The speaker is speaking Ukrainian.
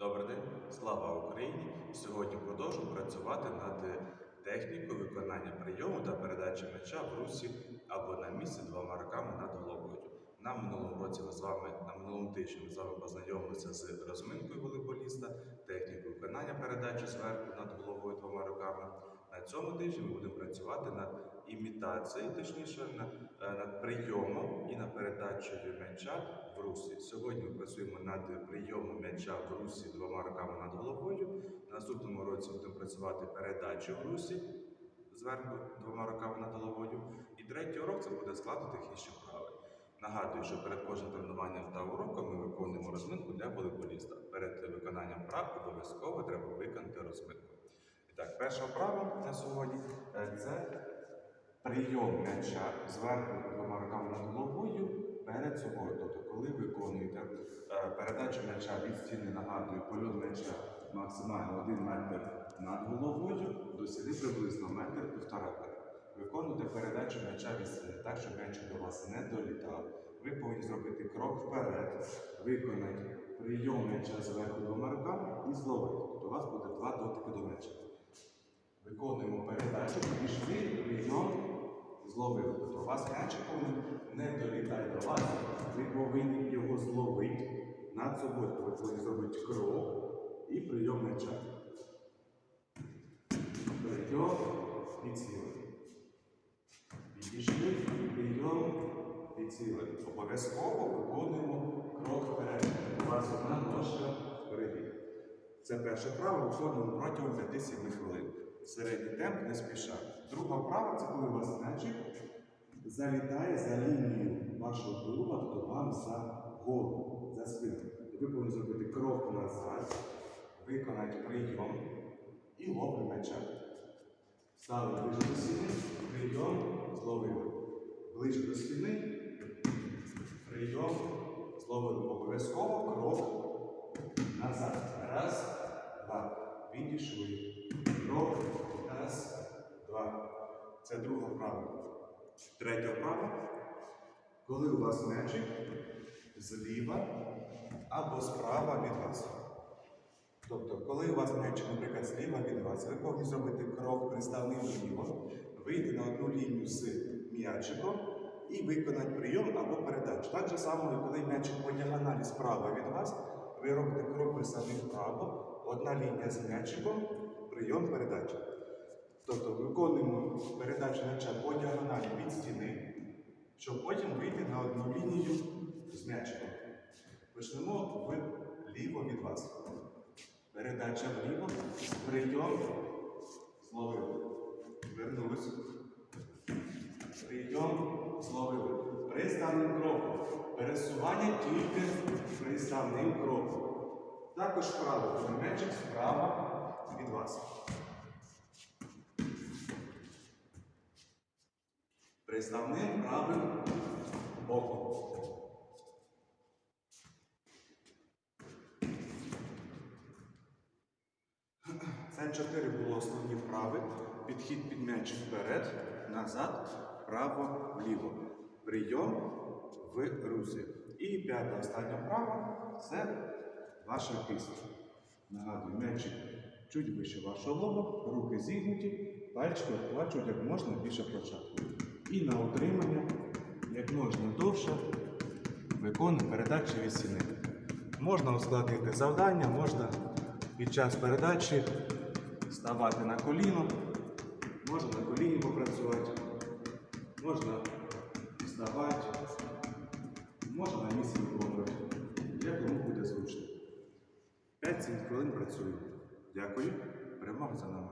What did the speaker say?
Добрий день, слава Україні! Сьогодні продовжуємо працювати над технікою виконання прийому та передачі м'яча в русі або на місці двома руками над головою. На минулому році ми з вами на минулому тижні ми з вами познайомилися з розминкою волейболіста, технікою виконання передачі зверху над головою двома руками. На цьому тижні ми будемо працювати над імітацією, точніше, на- е, над прийомом і над передачею м'яча в русі. Сьогодні ми працюємо над прийомом м'яча в русі двома руками над головою. На наступному році будемо працювати передачу в русі зверху двома руками над головою. І третій урок це буде складно технічні вправи. Нагадую, що перед кожним тренуванням та уроком ми виконуємо розминку для волейболіста. Перед виконанням вправ обов'язково треба виконати розминку. І так, перша вправа на сьогодні е, це прийом м'яча зверху двома руками над головою перед собою. Тобто, коли виконуєте е, передачу м'яча від стіни, нагадую, польот м'яча максимально 1 метр над головою, до приблизно метр півтора метра. Виконуйте передачу м'яча від стіни так, щоб м'яч до вас не долітав. Ви повинні зробити крок вперед, виконати прийом м'яча зверху двома руками і зловити. Тобто у вас буде два дотики до м'яча. Виконуємо передачу, прийом, зловили. Тобто вас м'ячик повинен не долітати до вас, ви повинні його зловити над собою. Ви повинні зробити крок і прийом м'яча. Прийом і цілий. Підійшли, прийом і цілий. Обов'язково виконуємо крок вперед. У вас одна ножка впереді. Це перша вправа виконуємо протягом 5-7 хвилин. Середній темп не спіша. Друга вправа це коли у вас м'ячик залітає за лінію вашого тулуба, тобто вам за голову, за спину. Ви повинні зробити крок назад, виконати прийом і ловлю м'яча. Стали ближче до стіни, прийом, зловили. Ближче до стіни, прийом, зловили. Обов'язково крок назад. Раз, два. Відійшли. Крок. Раз, два. Це друга вправа. Третя вправа. Коли у вас м'ячик зліва або справа від вас. Тобто, коли у вас м'ячик, наприклад, зліва від вас, ви повинні зробити крок приставний вліво, вийти на одну лінію з м'ячиком і виконати прийом або передачу. Так же само, коли м'ячик по діагоналі справа від вас, ви робите крок приставний вправо, одна лінія з м'ячиком, прийом передача. Тобто виконуємо передачу м'яча по діагоналі від стіни, щоб потім вийти на одну лінію з м'ячиком. Почнемо вліво від вас. Передача вліво, прийом, зловили. Вернулись. Прийом, зловили. Приставним кроком. Пересування тільки приставним кроком. Також вправо, коли м'ячик справа від вас. Приставним правим боком. Це чотири було основні вправи. Підхід під м'яч вперед, назад, вправо, вліво. Прийом в русі. І п'ята остання вправа це ваша кисть. Нагадую, м'ячик чуть вище вашого лоба, руки зігнуті, пальчики обхвачують як можна більше площадку. І на утримання як можна довше виконуємо передачі від стіни. Можна ускладнити завдання, можна під час передачі ставати на коліно, можна на коліні попрацювати, можна вставати, можна на місці виконувати, як кому буде зручно. 5-7 хвилин працюю. Дякую. Перемога за нами.